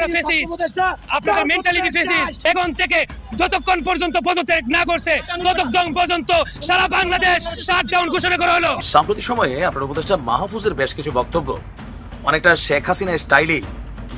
আপনারা ফেসিস আপনারা মেন্টালিটি ফেসিস এখন থেকে যতক্ষণ পর্যন্ত পদত্যাগ না করছে ততক্ষণ পর্যন্ত সারা বাংলাদেশ শাটডাউন ঘোষণা করা হলো। সাম্প্রতিক সময়ে আপনার উপদেষ্টা মাহফুজের বেশ কিছু বক্তব্য। অনেকটা শেখ হাসিনা স্টাইলেই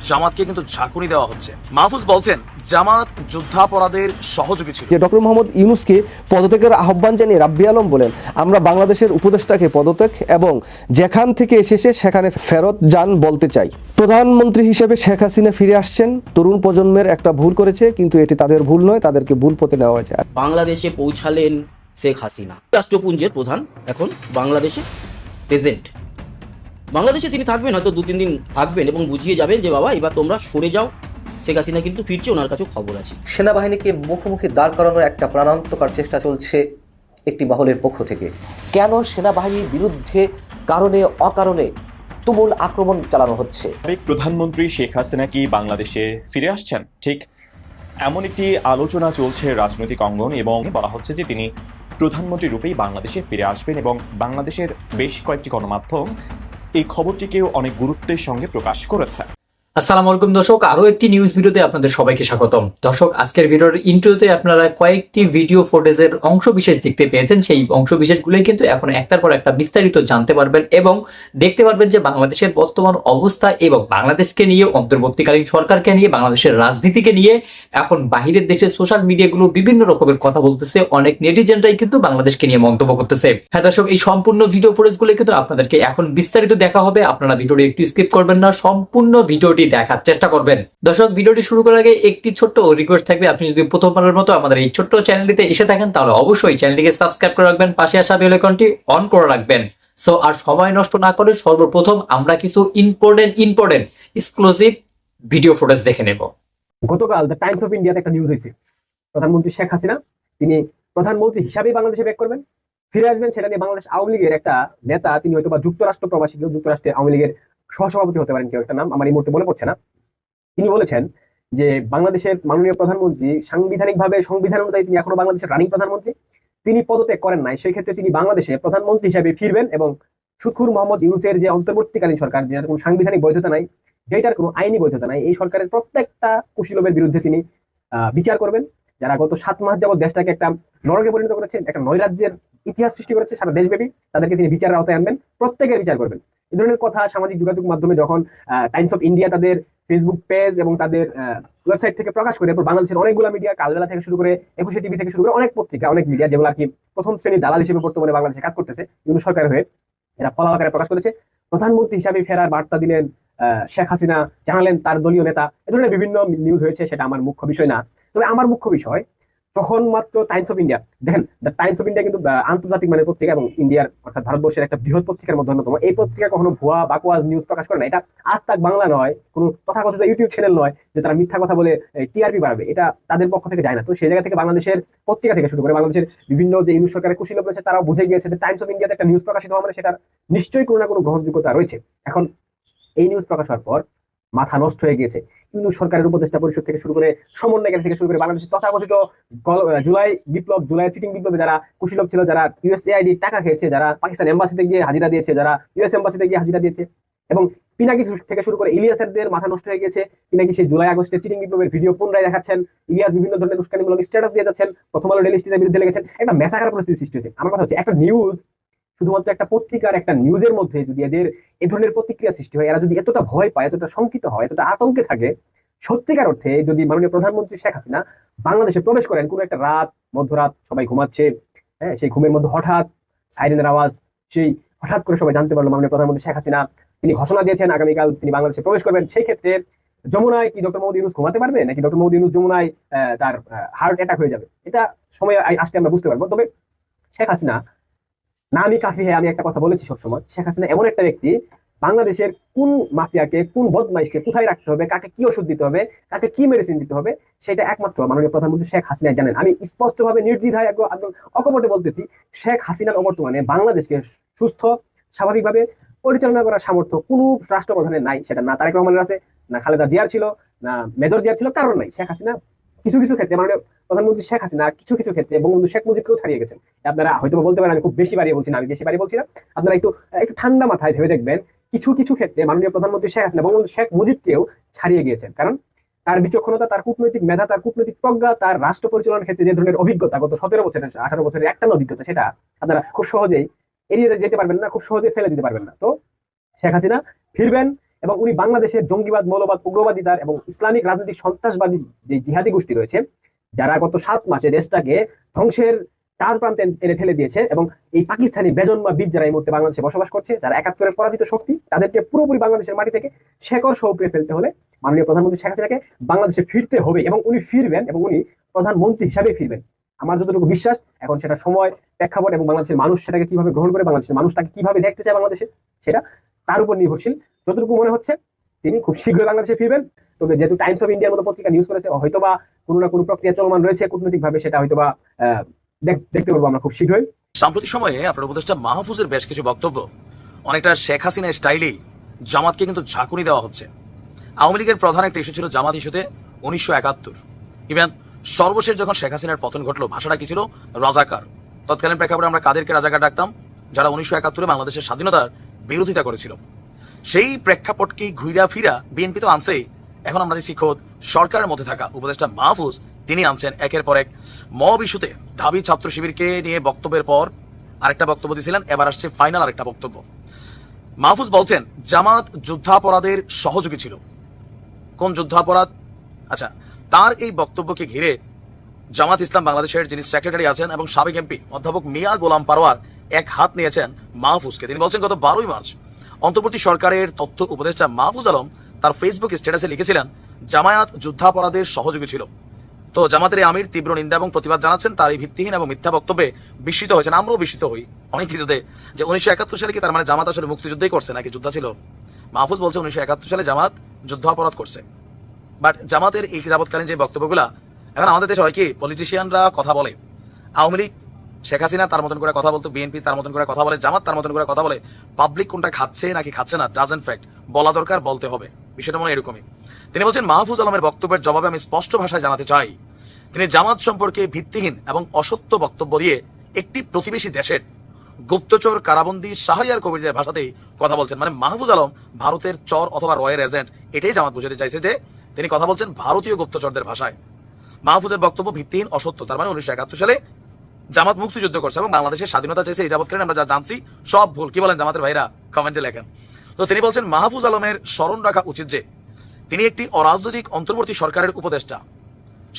জামাতকে কিন্তু ঝাঁকুনি দেওয়া হচ্ছে। মাহফুজ বলছেন জামাত যুদ্ধাপরাধের সহযোগী ছিল। যে ডক্টর মোহাম্মদ ইউনুসকে পদত্যাগের আহ্বান জানিয়ে রাব্বি আলম বলেন আমরা বাংলাদেশের উপদেষ্টাকে পদত্যাগ এবং যেখান থেকে এসেছে সেখানে ফেরত যান বলতে চাই। প্রধানমন্ত্রী হিসেবে শেখ হাসিনা ফিরে আসছেন। তরুণ প্রজন্মের একটা ভুল করেছে কিন্তু এটি তাদের ভুল নয় তাদেরকে ভুল পথে নেওয়া হয়েছে। বাংলাদেশে পৌঁছালেন শেখ হাসিনা। রাষ্ট্রপুঞ্জের প্রধান এখন বাংলাদেশে প্রেজেন্ট বাংলাদেশে তিনি থাকবেন হয়তো দু তিন দিন থাকবেন এবং বুঝিয়ে যাবেন যে বাবা এবার তোমরা সরে যাও। শেখ হাসিনা কিন্তু ফিরছে ওনার কাছে খবর আছে। সেনাবাহিনীকে মুখোমুখি দাঁড় করানোর একটা প্রাণান্তকার চেষ্টা চলছে একটি মহলের পক্ষ থেকে। কেন সেনাবাহিনীর বিরুদ্ধে কারণে অকারণে তুমুল আক্রমণ চালানো হচ্ছে? প্রধানমন্ত্রী শেখ হাসিনা কি বাংলাদেশে ফিরে আসছেন? ঠিক এমন একটি আলোচনা চলছে রাজনৈতিক অঙ্গন এবং বলা হচ্ছে যে তিনি প্রধানমন্ত্রী রূপেই বাংলাদেশে ফিরে আসবেন এবং বাংলাদেশের বেশ কয়েকটি গণমাধ্যম এই খবরটিকেও অনেক গুরুত্বের সঙ্গে প্রকাশ করেছে। আসসালামু আলাইকুম দর্শক, আরও একটি নিউজ ভিডিওতে আপনাদের সবাইকে স্বাগতম। দর্শক, আজকের ভিডিওর ইন্ট্রোতে আপনারা কয়েকটি ভিডিও ফুটেজের অংশ বিশেষ দেখতে পেয়েছেন। সেই অংশ বিশেষগুলোই কিন্তু এখন একটার পর একটা বিস্তারিত জানতে পারবেন এবং দেখতে পারবেন যে বাংলাদেশের বর্তমান অবস্থা এবং বাংলাদেশকে নিয়ে, অন্তর্বর্তীকালীন সরকারকে নিয়ে, বাংলাদেশের রাজনীতিকে নিয়ে, এখন বাহিরের দেশের সোশ্যাল মিডিয়াগুলো বিভিন্ন রকমের কথা বলতেছে। অনেক নেটিজেনরাই কিন্তু বাংলাদেশকে নিয়ে মন্তব্য করতেছে। হ্যাঁ দর্শক, এই সম্পূর্ণ ভিডিও ফুটেজগুলো কিন্তু আপনাদেরকে এখন বিস্তারিত দেখা হবে। আপনারা ভিডিওটি একটু স্কিপ করবেন না। সম্পূর্ণ ভিডিওটি দেখার চেষ্টা করবেন। দর্শক, ভিডিওটি শুরু করার আগে একটি ছোট্ট রিকোয়েস্ট থাকবে। আপনি যদি প্রথমবারের মতো আমাদের এই ছোট্ট চ্যানেলটিতে এসে থাকেন, তাহলে অবশ্যই চ্যানেলটিকে সাবস্ক্রাইব করে রাখবেন, পাশে আসা বেল অন করে রাখবেন। সো আর সময় নষ্ট না করে সর্বপ্রথম আমরা কিছু important important exclusive video footage দেখে নেব। গতকাল দ্য টাইমস অফ ইন্ডিয়াতে একটা নিউজ হয়েছে প্রধানমন্ত্রী শেখ হাসিনা, তিনি প্রধানমন্ত্রী হিসাবেই বাংলাদেশে ব্যাক করবেন। ফিরে আসবেন, সেটা নিয়ে বাংলাদেশ আওয়ামী লীগের একটা নেতা, তিনি হয়তো বা যুক্তরাষ্ট্র প্রবাসী কেউ যুক্তরাষ্ট্রে আওয়ামী লীগের সহসভাপতি হতে পারেন কেউ একটা নাম, আমার এই মুহূর্তে মনে পড়ছে না। তিনি বলেছেন যে বাংলাদেশের মাননীয় প্রধানমন্ত্রী সাংবিধানিকভাবে সংবিধান অনুযায়ী তিনি এখনও বাংলাদেশের রানিং প্রধানমন্ত্রী। তিনি পদত্যাগ করেন নাই সেই ক্ষেত্রে তিনি বাংলাদেশে প্রধানমন্ত্রী হিসাবে ফিরবেন এবং সুখুর মোহাম্মদ ইউনুসের যে অন্তর্বর্তীকালীন সরকার যেটার কোনো সাংবিধানিক বৈধতা নাই যেটার কোনো আইনি বৈধতা নাই, এই সরকারের প্রত্যেকটা কুশীলবের বিরুদ্ধে তিনি বিচার করবেন। যারা গত সাত মাস যাবত দেশটাকে একটা নরকে পরিণত করেছে একটা নৈরাজ্যের ইতিহাস সৃষ্টি করেছে সারা দেশব্যাপী, তাদেরকে তিনি বিচারের আওতায় আনবেন, প্রত্যেকের বিচার করবেন। এই ধরনের কথা সামাজিক যোগাযোগ মাধ্যমে যখন টাইমস অফ ইন্ডিয়া তাদের ফেসবুক পেজ এবং তাদের ওয়েবসাইট থেকে প্রকাশ করে, এরপর বাংলাদেশের অনেকগুলো মিডিয়া কালবেলা থেকে শুরু করে, একুশে টিভি থেকে শুরু করে অনেক পত্রিকা, অনেক মিডিয়া যেগুলো আর কি প্রথম শ্রেণির দালাল হিসেবে বর্তমানে বাংলাদেশে কাজ করতেছে, বিভিন্ন সরকার হয়ে এরা ফলাও আকারে প্রকাশ করেছে। প্রধানমন্ত্রী হিসাবে ফেরার বার্তা দিলেন শেখ হাসিনা, জানালেন তার দলীয় নেতা। এ ধরনের বিভিন্ন নিউজ হয়েছে, সেটা আমার মুখ্য বিষয় না। তবে আমার মুখ্য বিষয় তখন মাত্র টাইমস অফ ইন্ডিয়া দেখেন দ্য টাইমস অফ ইন্ডিয়া কিন্তু আন্তর্জাতিক মানের পত্রিকা এবং ইন্ডিয়ার অর্থাৎ ভারতবর্ষের একটা বৃহৎ পত্রিকার মধ্যে অন্যতম। এই পত্রিকা কখনো ভুয়া বাকওয়াজ নিউজ প্রকাশ করে না। এটা আজ তাক বাংলা নয়, কোনো তথাকথিত ইউটিউব চ্যানেল নয় যে তারা মিথ্যা কথা বলে টিআরপি বাড়বে। এটা তাদের পক্ষ থেকে যায় না। তো সেই জায়গা থেকে বাংলাদেশের পত্রিকা থেকে শুরু করে বাংলাদেশের বিভিন্ন যে ইউনিট সরকারের কুশীলভ রয়েছে, তারাও বুঝে গিয়েছে যে টাইমস অফ ইন্ডিয়াতে একটা নিউজ প্রকাশিত হওয়া মানে সেটার নিশ্চয়ই কোনো না কোনো গ্রহণযোগ্যতা রয়েছে। এখন এই নিউজ প্রকাশ হওয়ার পর মাথা নষ্ট হয়ে গিয়েছে। কিন্তু সরকারের উপদেষ্টা পরিষদ থেকে শুরু করে সমন্বয়কারী থেকে শুরু করে বাংলাদেশের তথাকথিত জুলাই বিপ্লব, জুলাই চিটিং বিপ্লবে যারা কুশীলভ ছিল, যারা ইউএসএআইডি টাকা খেয়েছে, যারা পাকিস্তান এম্বাসিতে গিয়ে হাজিরা দিয়েছে, যারা ইউএস এম্বাসিতে গিয়ে হাজিরা দিয়েছে এবং পিনাকি থেকে শুরু করে ইলিয়াসেরদের মাথা নষ্ট হয়ে গেছে পিনাকি সেই জুলাই আগস্টের চিটিং বিপ্লবের ভিডিও পুনরায় দেখাচ্ছেন। ইলিয়াস বিভিন্ন ধরনের উস্কানিমূলক স্ট্যাটাস দিয়ে যাচ্ছেন। প্রথম আলো ডেলি স্টিলের বিরুদ্ধে লেগেছেন। একটা মেসাকার পরিস্থিতি সৃষ্টি হয়েছে। আমার কথা হচ্ছে, একটা নিউজ শুধুমাত্র একটা পত্রিকার একটা নিউজের মধ্যে যদি এদের এ ধরনের প্রতিক্রিয়া সৃষ্টি হয়, এরা যদি এতটা ভয় পায়, এতটা শঙ্কিত হয়, এতটা আতঙ্কে থাকে, সত্যিকার অর্থে যদি মাননীয় প্রধানমন্ত্রী শেখ হাসিনা বাংলাদেশে প্রবেশ করেন, কোনো একটা রাত, মধ্যরাত সবাই ঘুমাচ্ছে হ্যাঁ সেই ঘুমের মধ্যে হঠাৎ সাইরেনের আওয়াজ, সেই হঠাৎ করে সবাই জানতে পারল মাননীয় প্রধানমন্ত্রী শেখ হাসিনা, তিনি ঘোষণা দিয়েছেন আগামীকাল তিনি বাংলাদেশে প্রবেশ করবেন, সেই ক্ষেত্রে যমুনায় কি ডক্টর মোহাম্মদ ইউনুস ঘুমাতে পারবে, নাকি ডক্টর মোহাম্মদ ইউনুস যমুনায় তার হার্ট অ্যাটাক হয়ে যাবে? এটা সময় আসলে আমরা বুঝতে পারব। তবে শেখ হাসিনা না, আমি কাফি হ্যাঁ আমি একটা কথা বলেছি সবসময়। শেখ হাসিনা এমন একটা ব্যক্তি, বাংলাদেশের কোন মাফিয়াকে, কোন বদমাইশকে কোথায় রাখতে হবে, কাকে কি ওষুধ দিতে হবে, কাকে কি মেডিসিন দিতে হবে, সেটা একমাত্র মাননীয় প্রধানমন্ত্রী শেখ হাসিনা জানেন। আমি স্পষ্টভাবে, নির্দ্বিধায় একদম অকপটে বলতেছি, শেখ হাসিনার অবর্তমানে বাংলাদেশকে সুস্থ, স্বাভাবিকভাবে পরিচালনা করার সামর্থ্য কোনো রাষ্ট্রপ্রধানের নাই। সেটা না তারেক রহমানের আছে, না খালেদা জিয়ার ছিল, না মেজর জিয়ার ছিল কারণ নাই। শেখ হাসিনা কিছু কিছু ক্ষেত্রে, মাননীয় প্রধানমন্ত্রী শেখ হাসিনা কিছু কিছু ক্ষেত্রে বঙ্গবন্ধু শেখ মুজিবকেও ছাড়িয়ে গেছেন। আপনারা হয়তো বলতে পারেন, আমি খুব বেশি বাড়িয়ে বলছি না, আমি বেশি বাড়িয়ে বলছি না। আপনারা একটু একটু ঠান্ডা মাথায় ভেবে দেখবেন, কিছু কিছু ক্ষেত্রে মাননীয় প্রধানমন্ত্রী শেখ হাসিনা, বঙ্গবন্ধু শেখ মুজিবকেও ছাড়িয়ে গিয়েছেন। কারণ তার বিচক্ষণতা, তার কূটনৈতিক মেধা, তার কূটনৈতিক প্রজ্ঞা, তার রাষ্ট্র পরিচালনার ক্ষেত্রে যে ধরনের অভিজ্ঞতা গত সতেরো বছরের, আঠারো বছরের একটা অভিজ্ঞতা, সেটা আপনারা খুব সহজেই এড়িয়ে যেতে পারবেন না, খুব সহজে ফেলে দিতে পারবেন না। তো শেখ হাসিনা ফিরবেন এবং উনি বাংলাদেশের জঙ্গিবাদ, মৌলবাদ, উগ্রবাদিতার এবং ইসলামিক রাজনৈতিক সন্ত্রাসবাদী যে জিহাদি গোষ্ঠী রয়েছে, যারা গত সাত মাসে দেশটাকে ধ্বংসের তার প্রান্তে এনে ঠেলে দিয়েছে এবং এই পাকিস্তানি বেজন্মা বীজ যারা এই মুহূর্তে বাংলাদেশে বসবাস করছে, যারা একাত্তরের পরাজিত শক্তি, তাদেরকে পুরোপুরি বাংলাদেশের মাটি থেকে শেকড় সহ ফেলতে হলে মাননীয় প্রধানমন্ত্রী শেখ হাসিনাকে বাংলাদেশে ফিরতে হবে এবং উনি ফিরবেন এবং উনি প্রধানমন্ত্রী হিসাবে ফিরবেন। আমার যতটুকু বিশ্বাস, এখন সেটা সময়, প্রেক্ষাপট এবং বাংলাদেশের মানুষ সেটাকে কীভাবে গ্রহণ করে, বাংলাদেশের মানুষ তাকে কীভাবে দেখতে চায় বাংলাদেশে, সেটা তার উপর নির্ভরশীল। যতটুকু মনে হচ্ছে তিনি খুব শীঘ্রই বাংলাদেশে ফিরবেন। তবে যেহেতু টাইমস অফ ইন্ডিয়ার মতো পত্রিকা নিউজ করেছে হয়তোবা কোনো না কোনো প্রক্রিয়া চলমান রয়েছে কূটনৈতিকভাবে সেটা হয়তোবা আহ, দেখ- দেখতে পারব আমরা খুব শীঘ্রই। সাম্প্রতিক সময়ে আপনার উপদেষ্টা মাহফুজের বেশ কিছু বক্তব্য। অনেকটা শেখ হাসিনা স্টাইলেই জামাতকে কিন্তু ঝাঁকুনি দেওয়া হচ্ছে। আওয়ামী লীগের প্রধান একটা ইস্যু ছিল জামাত ইস্যুতে উনিশশো একাত্তর। ইভেন সর্বশেষ যখন শেখ হাসিনার পতন ঘটলো ভাষাটা কি ছিল? রাজাকার। তৎকালীন প্রেক্ষাপটে আমরা কাদেরকে রাজাকার ডাকতাম? যারা উনিশশো একাত্তরে বাংলাদেশের স্বাধীনতার বিরোধিতা করেছিল। সেই প্রেক্ষাপটকে ঘুরা ফিরা বিএনপি তো আনছেই। এখন আমরা দেখছি খোদ সরকারের মধ্যে থাকা উপদেষ্টা মাহফুজ, তিনি আনছেন একের পর এক মব ইস্যুতে। ছাত্র শিবিরকে নিয়ে বক্তব্যের পর আরেকটা বক্তব্য দিয়েছিলেন, এবার আসছে ফাইনাল আরেকটা বক্তব্য। মাহফুজ বলছেন, জামাত যুদ্ধাপরাধের সহযোগী ছিল। কোন যুদ্ধাপরাধ? আচ্ছা তার এই বক্তব্যকে ঘিরে জামাত ইসলাম বাংলাদেশের যিনি সেক্রেটারি আছেন এবং সাবেক এমপি অধ্যাপক মিয়া গোলাম পারোয়ার এক হাত নিয়েছেন মাহফুজকে। তিনি বলছেন, গত বারোই মার্চ অন্তর্বর্তী সরকারের তথ্য উপদেষ্টা মাহফুজ আলম তার ফেসবুক স্ট্যাটাসে লিখেছিলেন, জামায়াত যুদ্ধাপরাধের সহযোগী ছিল। তো জামাতের আমির তীব্র নিন্দা এবং প্রতিবাদ জানাচ্ছেন, তার এই ভিত্তিহীন এবং মিথ্যা বক্তব্যে বিস্মিত হয়েছেন, আমরাও বিস্মিত হই অনেক কিছুতে। যে উনিশশো একাত্তর সালে কি তার মানে জামাত আসলে মুক্তিযুদ্ধই করছে নাকি যুদ্ধ ছিল? মাহফুজ বলছে উনিশশো একাত্তর সালে জামাত যুদ্ধাপরাধ করছে। বাট জামাতের এই যাবৎকালীন যে বক্তব্যগুলা, এখন আমাদের দেশে হয় কি পলিটিশিয়ানরা কথা বলে। আওয়ামী লীগ শেখ হাসিনা তার মতন করে কথা বলতো, বিএনপি তার মতন করে কথা বলে, জামাত তার মতন করে কথা বলে পাবলিক কোনটা খাচ্ছে নাকি খাচ্ছে না ডাজেন্ট ফ্যাক্ট বলা দরকার, বলতে হবে। বিষয়টা মনে এরকমই। তিনি বলছেন, মাহফুজ আলমের বক্তব্যের জবাবে আমি স্পষ্ট ভাষায় জানাতে চাই। তিনি জামাত সম্পর্কে ভিত্তিহীন এবং অসত্য বক্তব্য দিয়ে একটি প্রতিবেশী দেশের গুপ্তচর, কারাবন্দি, শাহরিয়ার কবিরদের ভাষাতেই কথা বলছেন। মানে মাহফুজ আলম ভারতের চর অথবা রয়ের এজেন্ট এটাই জামাত বুঝাতে চাইছে যে তিনি কথা বলছেন ভারতীয় গুপ্তচরদের ভাষায়। মাহফুজের বক্তব্য ভিত্তিহীন, অসত্য, তার মানে উনিশশো একাত্তর সালে জামাত মুক্তিযুদ্ধ করছে এবং বাংলাদেশের স্বাধীনতা চাইছে এই যাবৎকালীন আমরা যা জানছি, সব ভুল। কি বলেন জামাতের ভাইরা? কমেন্টে লেখেন। তো তিনি বলছেন, মাহফুজ আলমের স্মরণ রাখা উচিত যে, তিনি একটি অরাজনৈতিক অন্তর্বর্তী সরকারের উপদেষ্টা।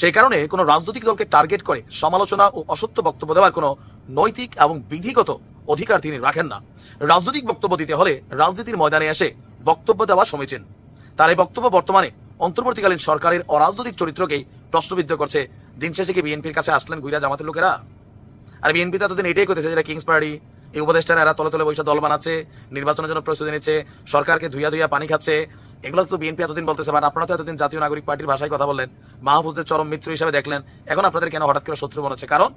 সেই কারণে কোনো রাজনৈতিক দলকে টার্গেট করে সমালোচনা ও অসত্য বক্তব্য দেওয়ার কোনো নৈতিক এবং বিধিগত অধিকার তিনি রাখেন না। রাজনৈতিক বক্তব্য দিতে হলে রাজনীতির ময়দানে এসে বক্তব্য দেওয়া সমীচীন। তার এই বক্তব্য বর্তমানে অন্তর্বর্তীকালীন সরকারের অরাজনৈতিক চরিত্রকেই প্রশ্নবিদ্ধ করছে। দিন শেষে কি বিএনপির কাছে আসলেন গুইরা জামাতের লোকেরা? আর বিএনপি এতদিন এটাই করতেছে যেটা কিংস পার্টি এই উপদেষ্টারা এরা তলে তলে বৈশা দল বানাচ্ছে, নির্বাচনের জন্য প্রস্তুতি নিচ্ছে, সরকারকে ধুইয়া ধুইয়া পানি খাচ্ছে। এগুলো তো বিএনপি এতদিন বলতেছে বাট আপনারা তো এতদিন জাতীয় নাগরিক পার্টির ভাষায় কথা বললেন, মাহফুজদের চরম মিত্র হিসাবে দেখলেন, এখন আপনাদের কেন হঠাৎ করে শত্রু মনে হচ্ছে? কারণ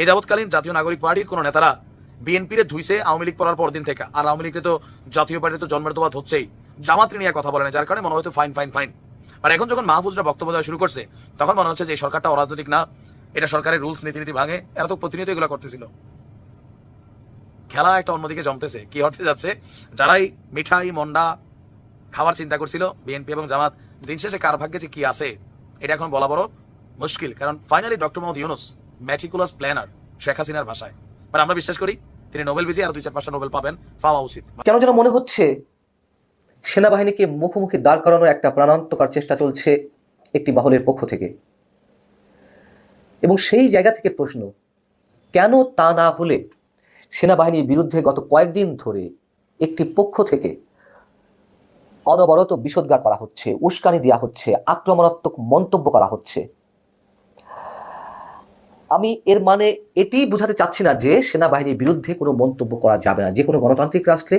এই যাবৎকালীন জাতীয় নাগরিক পার্টির কোনো নেতারা বিএনপির ধুইছে আওয়ামী লীগ পড়ার পর দিন থেকে, আর আওয়ামী লীগের তো জাতীয় পার্টি তো জন্মের তোবাদ হচ্ছেই। জামাত্রী নিয়ে কথা বলে না যার কারণে মনে হয়তো ফাইন ফাইন ফাইন আর এখন যখন মাহফুজরা বক্তব্য দেওয়া শুরু করছে, তখন মনে হচ্ছে যে সরকারটা অরাজনৈতিক না এটা সরকারের রুলস, নীতিনীতি ভাঙে, এরা তো প্রতিনিয়ত এগুলো করতেছিল। খেলা একটা অন্যদিকে জমতেছে। কি হতে যাচ্ছে? যারাই মিঠাই, মন্ডা খাবার চিন্তা করছিল, বিএনপি এবং জামাত, দিন শেষে কার ভাগ্যে যে কি আছে, এটা এখন বলা বড় মুশকিল। কারণ finally doctor Mohammad Yunus meticulous planner Sheikh হাসিনার ভাষায়। বাট আমরা বিশ্বাস করি, তিনি নোবেল বিজয়ী, আর দুই চার পাঁচটা নোবেল পাবেন, পাওয়া উচিত। কেন যেন মনে হচ্ছে সেনাবাহিনীকে মুখোমুখি দাঁড় করানোর একটা প্রাণান্তকর চেষ্টা চলছে একটি মহলের পক্ষ থেকে। এবং সেই জায়গা থেকে প্রশ্ন, কেন তা না হলে সেনাবাহিনীর বিরুদ্ধে গত কয়েকদিন ধরে একটি পক্ষ থেকে অনবরত বিষোদ্গার করা হচ্ছে, উস্কানি দেওয়া হচ্ছে, আক্রমণাত্মক মন্তব্য করা হচ্ছে? আমি এর মানে এটি বোঝাতে চাচ্ছি না যে সেনাবাহিনীর বিরুদ্ধে কোনো মন্তব্য করা যাবে না, যে কোনো গণতান্ত্রিক রাষ্ট্রে,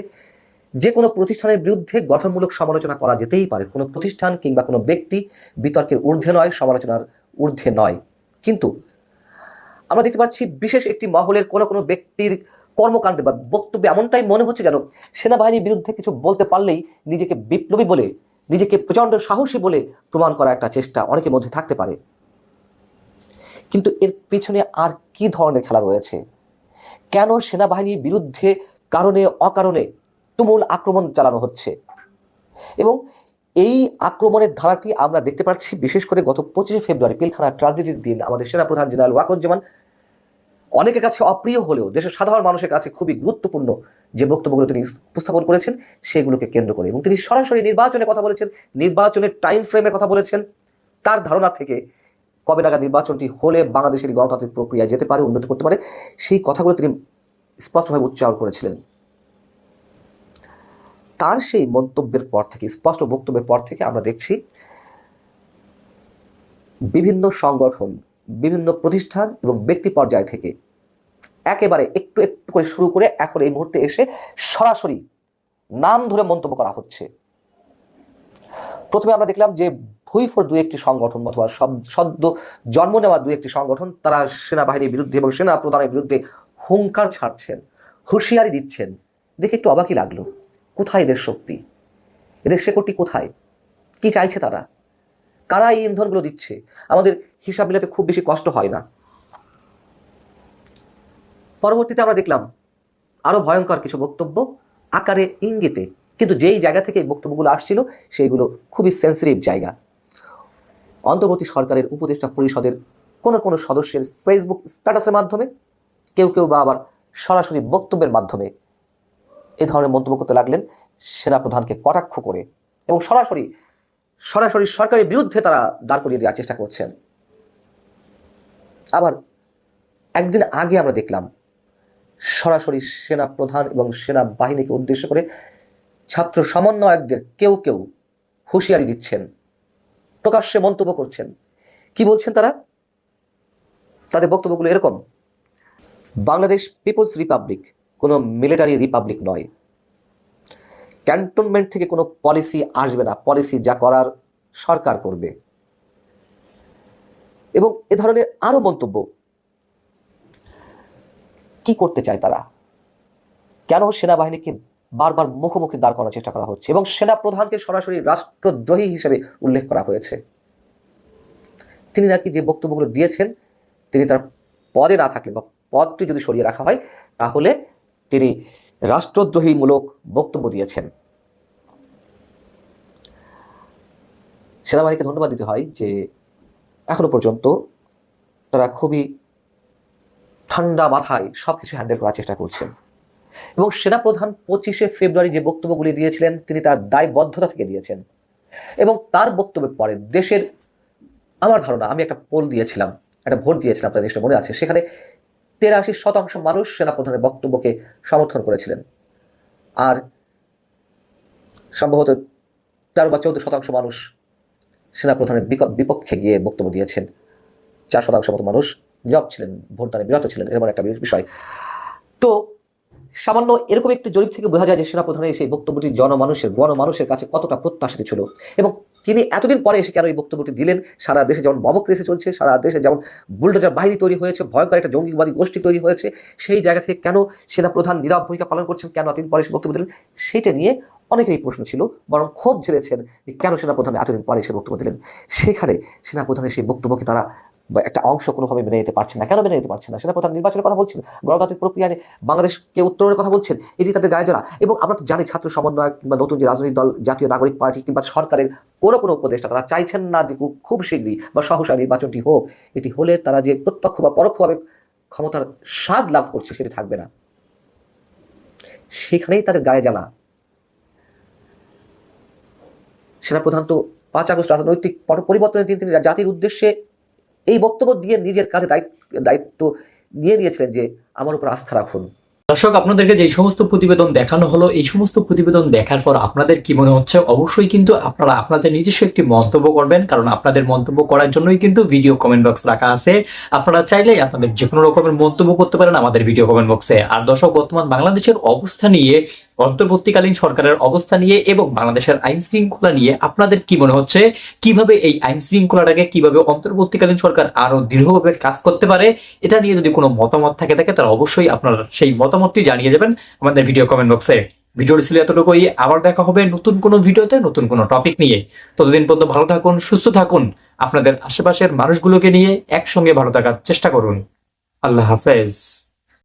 যে কোনো প্রতিষ্ঠানের বিরুদ্ধে গঠনমূলক সমালোচনা করা যেতেই পারে। কোনো প্রতিষ্ঠান কিংবা কোনো ব্যক্তি বিতর্কের ঊর্ধ্বে নয়, সমালোচনার ঊর্ধ্বে নয়। কিন্তু আমরা দেখতে পাচ্ছি বিশেষ একটি মহলের কোনো কোনো ব্যক্তির কর্মকাণ্ডে বা বক্তব্যে এমনটাই মনে হচ্ছে যেন সেনাবাহিনীর বিরুদ্ধে কিছু বলতে পারলেই নিজেকে বিপ্লবী বলে, নিজেকে প্রচণ্ড সাহসী বলে প্রমাণ করা একটা চেষ্টা অনেকের মধ্যে থাকতে পারে। কিন্তু এর পিছনে আর কি ধরনের খেলা রয়েছে? কেন সেনাবাহিনীর বিরুদ্ধে কারণে অকারণে তুমুল আক্রমণ চালানো হচ্ছে? এবং এই আক্রমণের ধারাটি আমরা দেখতে পাচ্ছি, বিশেষ করে গত পঁচিশে ফেব্রুয়ারি পিলখানা ট্রাজেডির দিন আমাদের সেনাপ্রধান জেনারেল ওয়াকরুজ্জামান। অনেকের কাছে অপ্রিয় হলেও দেশের সাধারণ মানুষের কাছে খুবই গুরুত্বপূর্ণ যে বক্তব্যগুলো তিনি উপস্থাপন করেছেন, সেগুলোকে কেন্দ্র করে। এবং তিনি সরাসরি নির্বাচনের কথা বলেছেন, নির্বাচনের টাইম ফ্রেমের কথা বলেছেন। তার ধারণা থেকে কবে নাগাদ নির্বাচনটি হলে বাংলাদেশের গণতান্ত্রিক প্রক্রিয়া যেতে পারে, উন্নতি করতে পারে, সেই কথাগুলো তিনি স্পষ্টভাবে উচ্চারণ করেছিলেন। তার সেই মন্তব্যের পর থেকে, স্পষ্ট বক্তব্যের পর থেকে আমরা দেখছি বিভিন্ন সংগঠন, বিভিন্ন প্রতিষ্ঠান এবং ব্যক্তি পর্যায় থেকে একেবারে একটু একটু করে শুরু করে এখন এই মুহূর্তে এসে সরাসরি নাম ধরে মন্তব্য করা হচ্ছে। প্রথমে আমরা দেখলাম যে ভুইফোর দু একটি সংগঠন অথবা সদ্য জন্ম নেওয়া দু একটি সংগঠন, তারা সেনাবাহিনীর বিরুদ্ধে এবং সেনা প্রধানের বিরুদ্ধে হুঙ্কার ছাড়ছেন, হুঁশিয়ারি দিচ্ছেন। দেখে একটু অবাকই লাগল। কোথায় এদের শক্তি? এদের শেকড়টি কোথায়? কি চাইছে তারা? কারা এই ইন্ধনগুলো দিচ্ছে? আমাদের হিসাব মিলাতে খুব বেশি কষ্ট হয় না। পরবর্তীতে আমরা দেখলাম আরও ভয়ঙ্কর কিছু বক্তব্য আকারে ইঙ্গিতে। কিন্তু যেই জায়গা থেকে এই বক্তব্যগুলো আসছিল সেইগুলো খুবই সেন্সিটিভ জায়গা। অন্তর্বর্তী সরকারের উপদেষ্টা পরিষদের কোনো কোনো সদস্যের ফেসবুক স্ট্যাটাসের মাধ্যমে, কেউ কেউ বা আবার সরাসরি বক্তব্যের মাধ্যমে এ ধরনের মন্তব্য করতে লাগলেন সেনাপ্রধানকে কটাক্ষ করে এবং সরাসরি সরাসরি সরকারের বিরুদ্ধে তারা দাঁড় করিয়ে দেওয়ার চেষ্টা করছেন। আবার একদিন আগে আমরা দেখলাম সরাসরি সেনা প্রধান এবং সেনা বাহিনীকে উদ্দেশ্য করে ছাত্র সমন্বয়কদের কেউ কেউ হুঁশিয়ারি দিচ্ছেন, প্রকাশ্যে মন্তব্য করছেন। কি বলছেন তারা? তাদের বক্তব্যগুলো এরকম। বাংলাদেশ পিপলস রিপাবলিক কোনো মিলিটারি রিপাবলিক নয়। ক্যান্টনমেন্ট থেকে কোনো পলিসি আসবে না। পলিসি যা করার সরকার করবে। এবং এ ধরনের আরও মন্তব্য, কি করতে চায় তারা? কেন সেনাবাহিনীকে বারবার মুখোমুখি দাঁড় করানোর চেষ্টা করা হচ্ছে? এবং সেনা প্রধানকে সরাসরি রাষ্ট্রদ্রোহী হিসেবে উল্লেখ করা হয়েছে। তিনি নাকি যে বক্তব্যগুলো দিয়েছেন, তিনি তার পদে না থাকলে বা পদটি যদি সরিয়ে রাখা হয়, তাহলে তিনি রাষ্ট্রদ্রোহীমূলক বক্তব্য দিয়েছেন। সেনাবাহিনীকে ধন্যবাদ দিতে হয় যে এখনও পর্যন্ত তারা খুবই ঠান্ডা মাথায় সব কিছু হ্যান্ডেল করার চেষ্টা করছেন। এবং সেনাপ্রধান পঁচিশে ফেব্রুয়ারি যে বক্তব্যগুলি দিয়েছিলেন, তিনি তার দায়বদ্ধতা থেকে দিয়েছেন। এবং তার বক্তব্যের পরে দেশের, আমার ধারণা, আমি একটা পোল দিয়েছিলাম, একটা ভোট দিয়েছিলাম, আপনাদের নিশ্চয় মনে আছে, সেখানে তেরাশি শতাংশ মানুষ সেনাপ্রধানের বক্তব্যকে সমর্থন করেছিলেন। আর সম্ভবত তেরো বা চৌদ্দ শতাংশ মানুষ সেনাপ্রধানের বিপক্ষে গিয়ে বক্তব্য দিয়েছেন। চার শতাংশ মতো মানুষ নীরব ছিলেন, ভোটদানে বিরত ছিলেন, এরকম একটা বিষয়। তো সামান্য এরকম একটি জরিপ থেকে বোঝা যায় যে সেনাপ্রধানের সেই বক্তব্যটি জনমানুষের, গণমানুষের কাছে কতটা প্রত্যাশিত ছিল এবং তিনি এতদিন পরে এসে কেন এই বক্তব্যটি দিলেন? সারা দেশে যেমন মবক্রেসি চলছে, সারা দেশে যেমন বুলডোজার বাহিনী তৈরি হয়েছে, ভয়ঙ্কর একটা জঙ্গিবাদী গোষ্ঠী তৈরি হয়েছে, সেই জায়গা থেকে কেন সেনা প্রধান নীরব ভূমিকা পালন করছেন, কেন এতদিন পরে এসে বক্তব্য দিলেন? সেটা নিয়ে অনেকেরই প্রশ্ন ছিল, বরং ক্ষোভ ঝেড়েছেন যে কেন সেনাপ্রধান এতদিন পরে এসে বক্তব্য দিলেন? সেখানে সেনাপ্রধানের সেই বক্তব্যকে তারা বা একটা অংশ কোনোভাবে মেনে নিতে পারছে না। কেন মেনে নিতে পারছে না? সেনাপ্রধান নির্বাচনের কথা বলছেন গণতান্ত্রিক প্রক্রিয়া বাংলাদেশকে উত্তরণের কথা বলছেন, এটি তাদের গায়ে জ্বলা এবং আমরা তো জানি ছাত্র সমন্বয় কিংবা নতুন যে রাজনৈতিক দল, জাতীয় নাগরিক পার্টি কিংবা সরকারের কোনো কোনো উপদেষ্টা, তারা চাইছেন না যে খুব- শীঘ্রই বা সহসা নির্বাচনটি হোক। এটি হলে তারা যে প্রত্যক্ষ বা পরোক্ষভাবে ক্ষমতার স্বাদ লাভ করছে সেটি থাকবে না। সেখানেই তাদের গায়ে জ্বালা সেনাপ্রধান তো পাঁচ আগস্ট রাজনৈতিক পরিবর্তনের দিন তিনি জাতির উদ্দেশ্যে এই বক্তব্য দিয়ে নিজের কাজে দায়িত্ব দায়িত্ব নিয়ে নিয়েছিলেন যে আমার উপর আস্থা রাখুন। দর্শক, আপনাদেরকে যে সমস্ত প্রতিবেদন দেখানো হলো, এই সমস্ত প্রতিবেদন দেখার পর আপনাদের কি মনে হচ্ছে? অবশ্যই কিন্তু আপনারা আপনাদের নিজস্ব একটি মন্তব্য করবেন, কারণ আপনাদের মন্তব্য করার জন্যই কিন্তু ভিডিও কমেন্ট বক্স রাখা আছে। আপনারা চাইলেই আপনাদের যে কোনো রকমের মন্তব্য করতে পারেন আমাদের ভিডিও কমেন্ট বক্সে আর দর্শক, বর্তমান বাংলাদেশের অবস্থা নিয়ে, অন্তর্বর্তীকালীন সরকারের অবস্থা নিয়ে এবং বাংলাদেশের আইন শৃঙ্খলা নিয়ে আপনাদের কি মনে হচ্ছে? কীভাবে এই আইন শৃঙ্খলাটাকে কীভাবে অন্তর্বর্তীকালীন সরকার আরও দৃঢ়ভাবে কাজ করতে পারে? এটা নিয়ে যদি কোনো মতামত থাকে থাকে তাহলে অবশ্যই আপনারা সেই মতামতটি জানিয়ে যাবেন আমাদের ভিডিও কমেন্ট বক্সে ভিডিওটি ছিল এতটুকুই, আবার দেখা হবে নতুন কোনো ভিডিওতে, নতুন কোনো টপিক নিয়ে। ততদিন পর্যন্ত ভালো থাকুন, সুস্থ থাকুন। আপনাদের আশেপাশের মানুষগুলোকে নিয়ে একসঙ্গে ভালো থাকার চেষ্টা করুন। আল্লাহ হাফেজ।